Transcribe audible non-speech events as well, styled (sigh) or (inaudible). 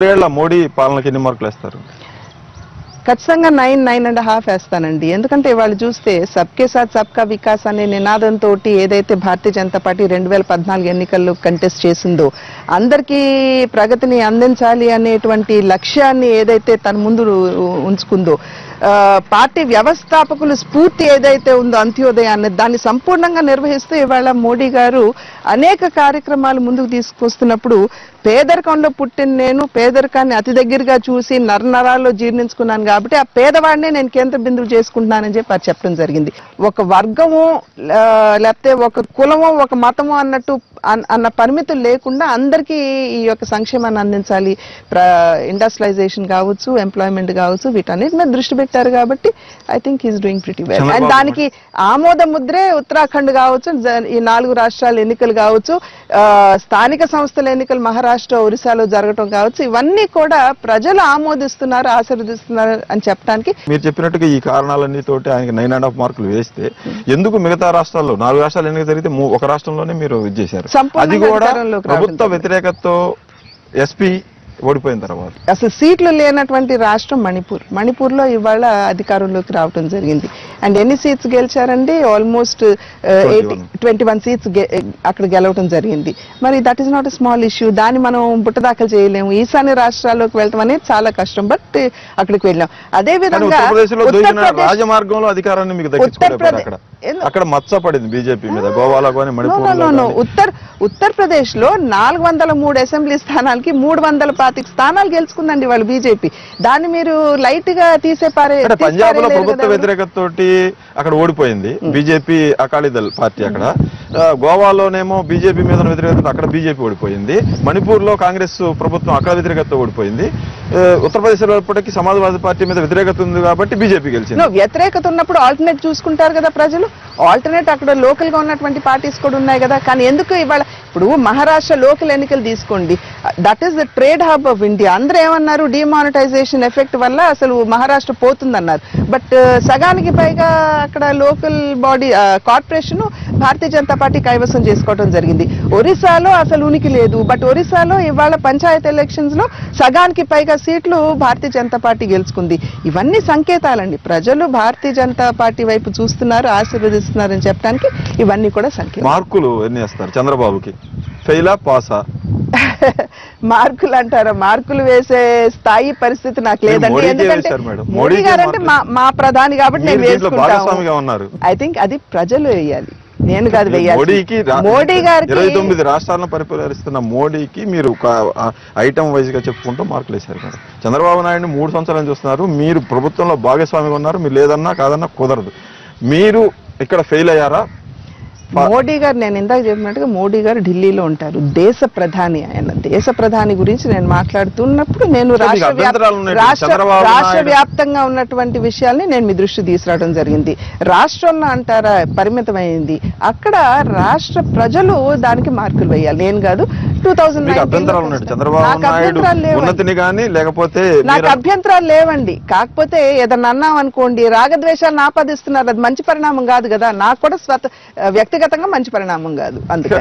మూడేళ్ళ మోడీ పాలనకి ఎన్ని మార్కులు వేస్తారు? ఖచ్చితంగా నైన్ నైన్ అండ్ హాఫ్ వేస్తానండి. ఎందుకంటే వాళ్ళు చూస్తే సబ్కే సాత్ సబ్కా వికాస్ అనే నినాదంతో ఏదైతే భారతీయ జనతా పార్టీ రెండు వేల పద్నాలుగు ఎన్నికల్లో కంటెస్ట్ చేసిందో అందరికీ ప్రగతిని అందించాలి అనేటువంటి లక్ష్యాన్ని ఏదైతే తన ముందు ఉంచుకుందో పార్టీ వ్యవస్థాపకులు స్ఫూర్తి ఏదైతే ఉందో అంత్యోదయాన్ని దాన్ని సంపూర్ణంగా నిర్వహిస్తూ ఇవాళ మోడీ గారు అనేక కార్యక్రమాలు ముందుకు తీసుకొస్తున్నప్పుడు పేదరికంలో పుట్టిన నేను పేదరికాన్ని అతి దగ్గరగా చూసి నరనరాల్లో జీర్ణించుకున్నాను కాబట్టి ఆ పేదవాడినే నేను కేంద్ర బిందువు చేసుకుంటున్నానని చెప్పి అది చెప్పడం జరిగింది. ఒక వర్గము లేకపోతే ఒక కులమో ఒక మతమో అన్నట్టు అన్- అన్న పరిమితులు లేకుండా అందరికీ ఈ యొక్క సంక్షేమాన్ని అందించాలి. ఇండస్ట్రియలైజేషన్ కావచ్చు ఎంప్లాయ్మెంట్ కావచ్చు వీటన్నిటి మీద దృష్టి పెట్టారు కాబట్టి I think is doing pretty well and దానికి ఆమోద ముద్రే ఉత్తరాఖండ్ కావచ్చు ఈ నాలుగు రాష్ట్రాల ఎన్నికలు కావచ్చు స్థానిక సంస్థల ఎన్నికలు మహారాష్ట్ర ఒరిస్సాలో జరగటం కావచ్చు ఇవన్నీ కూడా ప్రజలు ఆమోదిస్తున్నారు ఆశీర్వదిస్తున్నారు అని చెప్పడానికి మీరు చెప్పినట్టుగా ఈ కారణాలన్నీ తోటి ఆయనకి నైన్ అండ్ హాఫ్ మార్కులు వేస్తే ఎందుకు మిగతా రాష్ట్రాల్లో నాలుగు రాష్ట్రాలు ఎన్నిక జరిగితే ఒక రాష్ట్రంలోనే మీరు ఇది చేశారు అది కూడా ప్రభుత్వ. వ్యతిరేకతతో ఎస్పీ ఓడిపోయిన తర్వాత. అసలు సీట్లు లేనటువంటి రాష్ట్రం మణిపూర్. మణిపూర్లో ఇవాళ అధికారంలోకి రావడం జరిగింది. అండ్ ఎన్ని seats గెలిచారండి? Almost eighty 21. Twenty one seats అక్కడ గెలవడం జరిగింది. మరి that is not a small issue దాన్ని మనం బుట్టదాఖలు చేయలేము. ఈశాన్య రాష్ట్రాల్లోకి వెళ్ళటం అనేది చాలా కష్టం. బట్ అక్కడికి వెళ్ళాం. అదే విధంగా ఉత్తరప్రదేశ్లో దొరికిన ఉత్తరప్రదేశ్ రాజమార్గంలో అధికారాన్ని మీకు ఉత్తరప్రదేశ్- అక్కడ మచ్చ పడింది బీజేపీ మీద గోవాలో కానీ మణిపూర్. ఉత్తర్ ఉత్తరప్రదేశ్లో నాలుగు వందల మూడు అసెంబ్లీ స్థానాలకి మూడు వందల పాతిక స్థానాలు గెలుచుకుందండి వాళ్ళు బీజేపీ దాన్ని మీరు లైట్గా తీసే పారే పంజాబ్లో ప్రభుత్వ కదా. వ్యతిరేకత తోటి అక్కడ ఓడిపోయింది బీజేపీ అకాలీదళ్ పార్టీ అక్కడ. గోవాలోనేమో బీజేపీ మీద వ్యతిరేకత అక్కడ బీజేపీ ఓడిపోయింది. మణిపూర్లో కాంగ్రెస్ ప్రభుత్వం అక్కడ వ్యతిరేకత ఓడిపోయింది. ఉత్తరప్రదేశ్లో ఇప్పటికీ సమాజ్వాదీ పార్టీ మీద వ్యతిరేకత ఉంది కాబట్టి బీజేపీ గెలిచింది. వ్యతిరేకత ఉన్నప్పుడు ఆల్టర్నేట్ చూసుకుంటారు కదా ప్రజలు. ఆల్టర్నేట్ అక్కడ లోకల్గా ఉన్నటువంటి పార్టీస్ కూడా ఉన్నాయి కదా. కానీ ఎందుకు ఇవాళ ఇప్పుడు మహారాష్ట్ర లోకల్ ఎన్నికలు తీసుకోండి. That is the trade hub of India అందరూ ఏమన్నారు? డిమానిటైజేషన్ ఎఫెక్ట్ వల్ల అసలు మహారాష్ట్ర పోతుందన్నారు. బట్ సగానికి పైగా అక్కడ local body corporation Bharatiya Janata party కైవసం చేసుకోవడం జరిగింది. ఒరిస్సాలో అసలు ఉనికి లేదు. బట్ ఒరిస్సాలో ఇవాళ పంచాయత్ ఎలక్షన్స్లో సగానికి పైగా సీట్లు భారతీయ జనతా పార్టీ గెలుచుకుంది. ఇవన్నీ సంకేతాలండి. ప్రజలు భారతీయ జనతా పార్టీ వైపు చూస్తున్నారు ఆశీర్వదిస్తున్నారని చెప్పడానికి ఇవన్నీ కూడా సంకేతం. మార్కులు ఎన్ని వేస్తారు? చంద్రబాబుకి. ఫెయిలా పాసా? (laughs) మార్కులు అంటారా? మార్కులు వేసే స్థాయి పరిస్థితి నాకు లేదండి. ఎందుకంటే మేడం. గారు అంటే మా ప్రధాని కాబట్టి నేను వేసుకుంటాను. ఐ థింక్ అది ప్రజలు వేయాలి. నేను కాదు మోడీకి మోడీ గారికి ఇరవై తొమ్మిది రాష్ట్రాలను పరిపాలిస్తున్న మోడీకి మీరు ఒక ఐటమ్ వైజ్గా చెప్పుకుంటూ మార్కులు వేశారు మేడం చంద్రబాబు నాయుడు మూడు సంవత్సరాలు చూస్తున్నారు. మీరు ప్రభుత్వంలో భాగస్వామిగా ఉన్నారు. మీరు లేదన్నా కాదన్నా కుదరదు. మీరు ఇక్కడ ఫెయిల్ అయ్యారా? మోడీ గారు నేను ఇందాక చెప్పినట్టుగా మోడీ గారు ఢిల్లీలో ఉంటారు. దేశ ప్రధాని ఆయన. దేశ ప్రధాని గురించి నేను మాట్లాడుతున్నప్పుడు నేను రాష్ట్ర వ్యాప్తంగా ఉన్నటువంటి విషయాల్ని నేను మీ దృష్టి తీసుకురావడం జరిగింది. రాష్ట్రంలో అంటారా పరిమితమైంది. అక్కడ రాష్ట్ర ప్రజలు దానికి మార్కులు వేయాలి. నేను కాదు టూ చంద్రబాబు నాయుడు ఉన్నతిని కానీ లేకపోతే నాకు అభ్యంతరాలు లేవండి. కాకపోతే ఏదన్నా అన్నాం అనుకోండి రాగద్వేషాలను ఆపాదిస్తున్నారు. అది మంచి పరిణామం కాదు కదా. నాకు కూడా స్వత వ్యక్తిగతంగా మంచి పరిణామం కాదు. అందుకని.